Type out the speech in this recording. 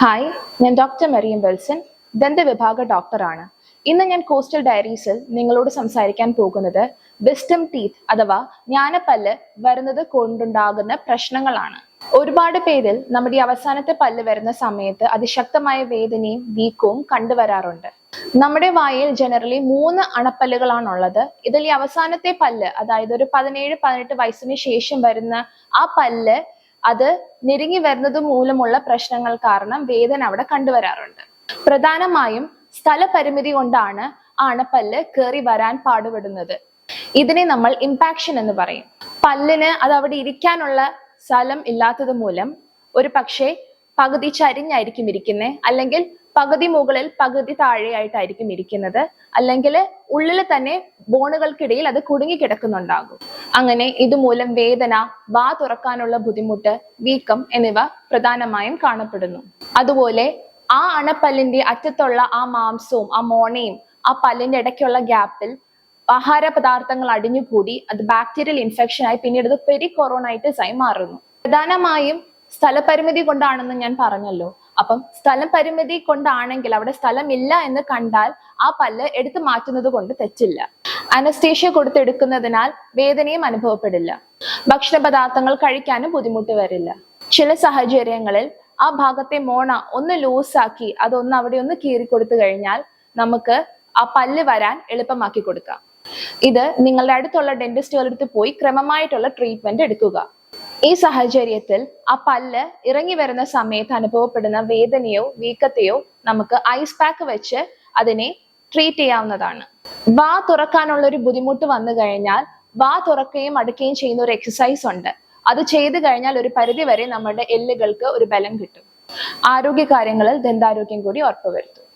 Hi ഞാൻ doctor Mariyam Welson ദന്തവിഭാഗ ഡോക്ടറാണ് ഇന്ന് ഞാൻ കോസ്റ്റൽ ഡയറീസിൽ നിങ്ങളോട് സംസാരിക്കാൻ പോകുന്നത് വിസ്റ്റം ടീത്ത് അഥവാ ജ്ഞാനപ്പല്ല് വരുന്നത് കൊണ്ടുണ്ടാകുന്ന പ്രശ്നങ്ങളാണ്. ഒരുപാട് പേരിൽ നമ്മുടെ അവസാനത്തെ പല്ല് വരുന്ന സമയത്ത് അതിശക്തമായ വേദനയും വീക്കവും കണ്ടുവരാറുണ്ട്. നമ്മുടെ വായിൽ ജനറലി മൂന്ന് അണപ്പല്ലുകളാണുള്ളത്. ഇതിൽ ഈ അവസാനത്തെ പല്ല് അതായത് ഒരു പതിനേഴ് പതിനെട്ട് വയസ്സിന് ശേഷം വരുന്ന ആ പല്ല് അത് ഞെരുങ്ങി വരുന്നത് മൂലമുള്ള പ്രശ്നങ്ങൾ കാരണം വേദന അവിടെ കണ്ടുവരാറുണ്ട്. പ്രധാനമായും സ്ഥലപരിമിതി കൊണ്ടാണ് ആണപ്പല്ല് കയറി വരാൻ പാടുപെടുന്നത്. ഇതിനെ നമ്മൾ ഇമ്പാക്ഷൻ എന്ന് പറയും. പല്ലിന് അത് അവിടെ ഇരിക്കാനുള്ള സ്ഥലം ഇല്ലാത്തത് മൂലം ഒരു പക്ഷേ പകുതി ചരിഞ്ഞായിരിക്കും ഇരിക്കുന്നത് അല്ലെങ്കിൽ പകുതി മുകളിൽ പകുതി താഴെയായിട്ടായിരിക്കും ഇരിക്കുന്നത് അല്ലെങ്കിൽ ഉള്ളിൽ തന്നെ ബോണുകൾക്കിടയിൽ അത് കുടുങ്ങി കിടക്കുന്നുണ്ടാകും. അങ്ങനെ ഇതുമൂലം വേദന വാ തുറക്കാനുള്ള ബുദ്ധിമുട്ട് വീക്കം എന്നിവ പ്രധാനമായും കാണപ്പെടുന്നു. അതുപോലെ ആ അണപ്പല്ലിന്റെ അറ്റത്തുള്ള ആ മാംസവും ആ മോണയും ആ പല്ലിന്റെ ഇടയ്ക്കുള്ള ഗ്യാപ്പിൽ ആഹാര പദാർത്ഥങ്ങൾ അടിഞ്ഞുകൂടി അത് ബാക്ടീരിയൽ ഇൻഫെക്ഷൻ ആയി പിന്നീട് അത് പെരികൊറോണൈറ്റിസ് ആയി മാറുന്നു. പ്രധാനമായും സ്ഥലപരിമിതി കൊണ്ടാണെന്ന് ഞാൻ പറഞ്ഞല്ലോ. അപ്പം സ്ഥലം പരിമിതി കൊണ്ടാണെങ്കിൽ അവിടെ സ്ഥലമില്ല എന്ന് കണ്ടാൽ ആ പല്ല് എടുത്തു മാറ്റുന്നത് കൊണ്ട് തെറ്റില്ല. അനസ്തേഷ്യ കൊടുത്തെടുക്കുന്നതിനാൽ വേദനയും അനുഭവപ്പെടില്ല. ഭക്ഷണ പദാർത്ഥങ്ങൾ കഴിക്കാനും ബുദ്ധിമുട്ട് വരില്ല. ചില സാഹചര്യങ്ങളിൽ ആ ഭാഗത്തെ മോണ ഒന്ന് ലൂസാക്കി അതൊന്ന് അവിടെ ഒന്ന് കീറി കൊടുത്തു കഴിഞ്ഞാൽ നമുക്ക് ആ പല്ല് വരാൻ എളുപ്പമാക്കി കൊടുക്കാം. ഇത് നിങ്ങളുടെ അടുത്തുള്ള ഡെന്റിസ്റ്റുകളുടെ അടുത്ത് പോയി ക്രമമായിട്ടുള്ള ട്രീറ്റ്മെന്റ് എടുക്കുക. ഈ സാഹചര്യത്തിൽ ആ പല്ല് ഇറങ്ങി വരുന്ന സമയത്ത് അനുഭവപ്പെടുന്ന വേദനയോ വീക്കത്തെയോ നമുക്ക് ഐസ് പാക്ക് വെച്ച് അതിനെ ട്രീറ്റ് ചെയ്യാവുന്നതാണ്. വാ തുറക്കാനുള്ള ഒരു ബുദ്ധിമുട്ട് വന്നു കഴിഞ്ഞാൽ വാ തുറക്കുകയും അടുക്കുകയും ചെയ്യുന്ന ഒരു എക്സസൈസ് ഉണ്ട്. അത് ചെയ്തു കഴിഞ്ഞാൽ ഒരു പരിധി വരെ നമ്മുടെ എല്ലുകൾക്ക് ഒരു ബലം കിട്ടും. ആരോഗ്യ കാര്യങ്ങളിൽ ദന്താരോഗ്യം കൂടി ഉറപ്പുവരുത്തും.